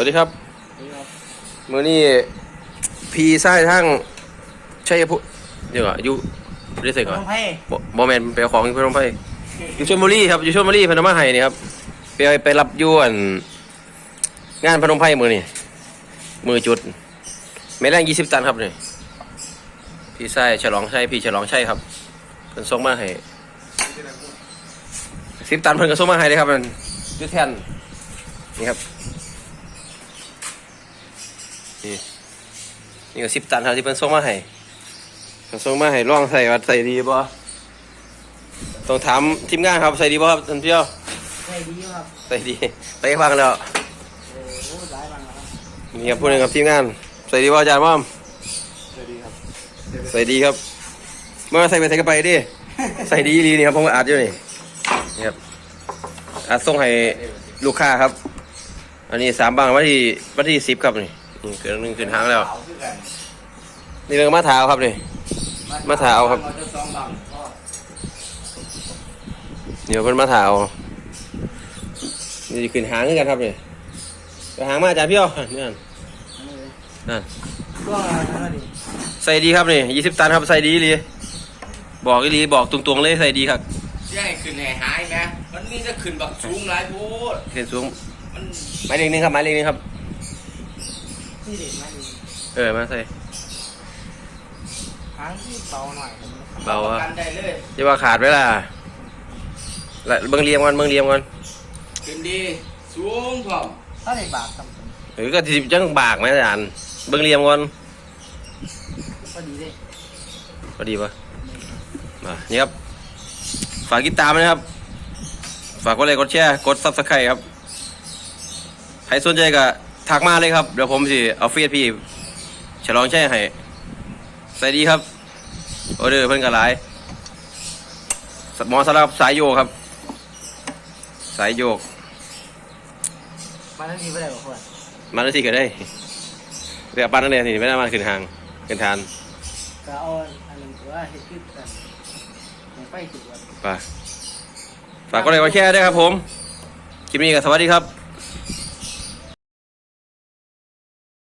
วัสดีครับมือนี้พีไส้ทั้งชัยภูเดี๋ยวก่อนอยู่เรียกเสกก่อนต้องให้บ่บอแมนไปเอาของที่พนมไพรอยู่ชลบุรีครับอยู่ชลบุรีพนมมาไห้นี่ครับไปไปรับอยวนงานพนมไพรมือนี่มือจุดไม่แรงยี่สิบตันครับนี่พี่ไส้ฉลองชัยพี่ฉลองชัยครับเพิ่นส่งมาให้สิบตันเพิ่นก็ส่งมาให้เลยครับมันอยุทแทนนี่ครับ นี่นี่ก็สิบตันครับที่เพิ่นส่งมาให้ส่งมาให้ลองใส่ว่าใส่ดีบ่ต้องถามทีมงานครับใส่ดีบ่ครับท่านเพียวให้ดีครับใส่ดีไปฟังแล้วโอ้โหหลายบางแล้วครับนี่ครับพูดหนึงกับทีมงาน ใส่ดีบ่อาจารย์ม่อมสวัสดีครับใส่ดีครับเมื่อใส่ไปใส่กันไปดิใส่ดีดีนี่ครับผมก็อัดอยู่นี่นี่ครับอัดส่งให้ลูกค้าครับ อันนี้สามบางวันที่วันที่สิบครับนี่ นี่เกิดหนึ่งขึ้นหางแล้ว นี่เรื่องมาเท้าครับนี่มาถาเอาครับจะสองบางก็เดี๋ยวเพิ่นมาถ่ายเอานี่ขึ้นหางคือกันครับนี่ไปหางมาอาจารย์พี่เอานี่นั่นนั่นช่วงอะไรนะดิใส่ดีครับนี่ยี่สิบตันครับใส่ดีเลยบอกอีหลีบอกตรงๆเลยใส่ดีครับสิให้ขึ้นให้หายไหมมันมีจะขึ้นแบบสูงหลายโพดขึ้นสูงมันไม้เล็กนึงครับไม้เล็กนึงครับ ที่เด็ดมาดีเออมาใส่ครั้งที่เบาหน่อยผมนะครับเบาประอะกันได้เลยจะว่าขาดไว้ล่ะละเบิ่งเรียมก่อนเบิ่งเรียมก่อนขึ้นดีสูงพร้อมถ้าได้บาททำผมหรือก็สิจังบากไหมอาจารย์เบิ่งเรียมก่อนพอดีเลยพอดีปะมานี่ครับ ฝากติดตามนะครับ ฝากกดไลค์กดแชร์กดซับสไครต์ครับใครสนใจก็ ทักมาเลยครับ เดี๋ยวผมสิเอาเฟซพี่ ฉลองแช่ให้ใส่ดีครับออเดอร์เพิ่นก็หลายหมอสำหรับสายโยกครับ สายโยก มาทั้งทีไม่ได้บอกคนมาได้ที่ก็ได้เรียกปั้นนั่นเองนี่ไม่ได้มาขึ้นทางขึ้นทานก็เอาอันหนึ่งถือว่าเห็ดขึ้นกันผมไปจุดวันไปฝากกดไลค์กดแชร์ด้วยครับผมคลิปนี้ก็สวัสดีครับ